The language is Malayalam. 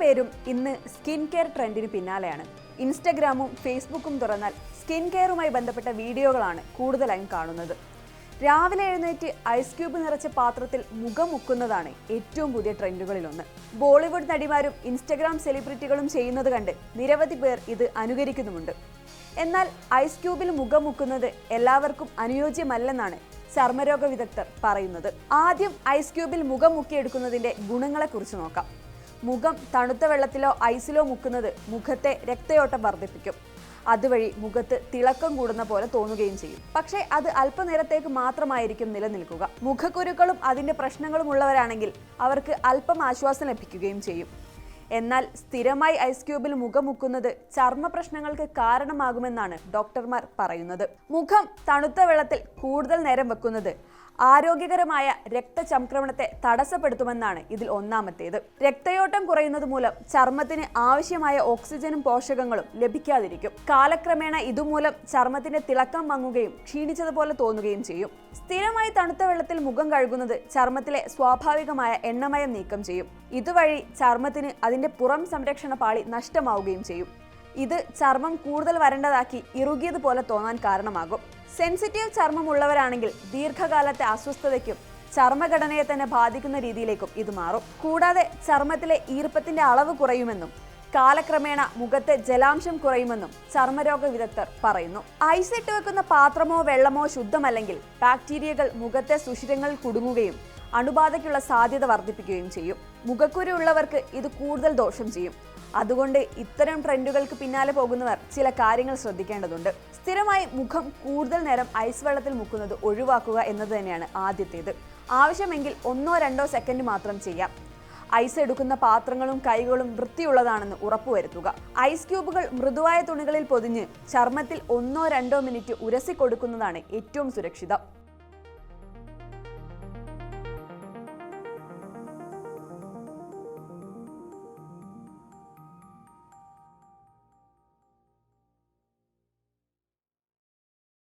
പേരും ഇന്ന് സ്കിൻ കെയർ ട്രെൻഡിന് പിന്നാലെയാണ്. ഇൻസ്റ്റഗ്രാമും ഫേസ്ബുക്കും തുറന്നാൽ സ്കിൻ കെയറുമായി ബന്ധപ്പെട്ട വീഡിയോകളാണ് കൂടുതലായും കാണുന്നത്. രാവിലെ എഴുന്നേറ്റ് ഐസ് ക്യൂബ് നിറച്ച പാത്രത്തിൽ മുഖം മുക്കുന്നതാണ് ഏറ്റവും പുതിയ ട്രെൻഡുകളിലൊന്ന്. ബോളിവുഡ് നടിമാരും ഇൻസ്റ്റഗ്രാം സെലിബ്രിറ്റികളും ചെയ്യുന്നത് കണ്ട് നിരവധി പേർ ഇത് അനുകരിക്കുന്നുമുണ്ട്. എന്നാൽ ഐസ് ക്യൂബിൽ മുഖം മുക്കുന്നത് എല്ലാവർക്കും അനുയോജ്യമല്ലെന്നാണ് ചർമ്മരോഗ വിദഗ്ധർ പറയുന്നത്. ആദ്യം ഐസ് ക്യൂബിൽ മുഖം മുക്കിയെടുക്കുന്നതിന്റെ ഗുണങ്ങളെക്കുറിച്ച് നോക്കാം. മുഖം തണുത്ത വെള്ളത്തിലോ ഐസിലോ മുക്കുന്നത് മുഖത്തെ രക്തയോട്ടം വർദ്ധിപ്പിക്കും. അതുവഴി മുഖത്ത് തിളക്കം കൂടുന്ന പോലെ തോന്നുകയും ചെയ്യും. പക്ഷേ അത് അല്പനേരത്തേക്ക് മാത്രമായിരിക്കും നിലനിൽക്കുക. മുഖക്കുരുക്കളും അതിന്റെ പ്രശ്നങ്ങളും ഉള്ളവരാണെങ്കിൽ അവർക്ക് അല്പം ആശ്വാസം ലഭിക്കുകയും ചെയ്യും. എന്നാൽ സ്ഥിരമായി ഐസ് ക്യൂബിൽ മുഖം മുക്കുന്നത് ചർമ്മ പ്രശ്നങ്ങൾക്ക് കാരണമാകുമെന്നാണ് ഡോക്ടർമാർ പറയുന്നത്. മുഖം തണുത്ത വെള്ളത്തിൽ കൂടുതൽ നേരം വെക്കുന്നത് ആരോഗ്യകരമായ രക്തചംക്രമണത്തെ തടസ്സപ്പെടുത്തുമെന്നാണ് ഇതിൽ ഒന്നാമത്തേത്. രക്തയോട്ടം കുറയുന്നത് മൂലം ചർമ്മത്തിന് ആവശ്യമായ ഓക്സിജനും പോഷകങ്ങളും ലഭിക്കാതിരിക്കും. കാലക്രമേണ ഇതുമൂലം ചർമ്മത്തിന്റെ തിളക്കം മങ്ങുകയും ക്ഷീണിച്ചതുപോലെ തോന്നുകയും ചെയ്യും. സ്ഥിരമായി തണുത്ത വെള്ളത്തിൽ മുഖം കഴുകുന്നത് ചർമ്മത്തിലെ സ്വാഭാവികമായ എണ്ണമയം നീക്കം ചെയ്യും. ഇതുവഴി ചർമ്മത്തിന് അതിന്റെ പുറം സംരക്ഷണ പാളി നഷ്ടമാവുകയും ചെയ്യും. ഇത് ചർമ്മം കൂടുതൽ വരണ്ടതാക്കി ഇറുകിയതുപോലെ തോന്നാൻ കാരണമാകും. സെൻസിറ്റീവ് ചർമ്മമുള്ളവരാണെങ്കിൽ ദീർഘകാലത്തെ അസ്വസ്ഥതയ്ക്കും ചർമ്മഘടനയെ തന്നെ ബാധിക്കുന്ന രീതിയിലേക്കും ഇത് മാറും. കൂടാതെ ചർമ്മത്തിലെ ഈർപ്പത്തിന്റെ അളവ് കുറയുമെന്നും കാലക്രമേണ മുഖത്തെ ജലാംശം കുറയുമെന്നും ചർമ്മരോഗ വിദഗ്ധർ പറയുന്നു. ഐസിട്ട് വെക്കുന്ന പാത്രമോ വെള്ളമോ ശുദ്ധമല്ലെങ്കിൽ ബാക്ടീരിയകൾ മുഖത്തെ സുഷിരങ്ങൾ കുടുങ്ങുകയും അണുബാധയ്ക്കുള്ള സാധ്യത വർദ്ധിപ്പിക്കുകയും ചെയ്യും. മുഖക്കുരു ഉള്ളവർക്ക് ഇത് കൂടുതൽ ദോഷം ചെയ്യും. അതുകൊണ്ട് ഇത്തരം ട്രെൻഡുകൾക്ക് പിന്നാലെ പോകുന്നവർ ചില കാര്യങ്ങൾ ശ്രദ്ധിക്കേണ്ടതുണ്ട്. സ്ഥിരമായി മുഖം കൂടുതൽ നേരം ഐസ് വെള്ളത്തിൽ മുക്കുന്നത് ഒഴിവാക്കുക എന്നത് തന്നെയാണ് ആദ്യത്തേത്. ആവശ്യമെങ്കിൽ ഒന്നോ രണ്ടോ സെക്കൻഡ് മാത്രം ചെയ്യാം. ഐസ് എടുക്കുന്ന പാത്രങ്ങളും കൈകളും വൃത്തിയുള്ളതാണെന്ന് ഉറപ്പുവരുത്തുക. ഐസ് ക്യൂബുകൾ മൃദുവായ തുണികളിൽ പൊതിഞ്ഞ് ചർമ്മത്തിൽ ഒന്നോ രണ്ടോ മിനിറ്റ് ഉരസിക്കൊടുക്കുന്നതാണ് ഏറ്റവും സുരക്ഷിതം.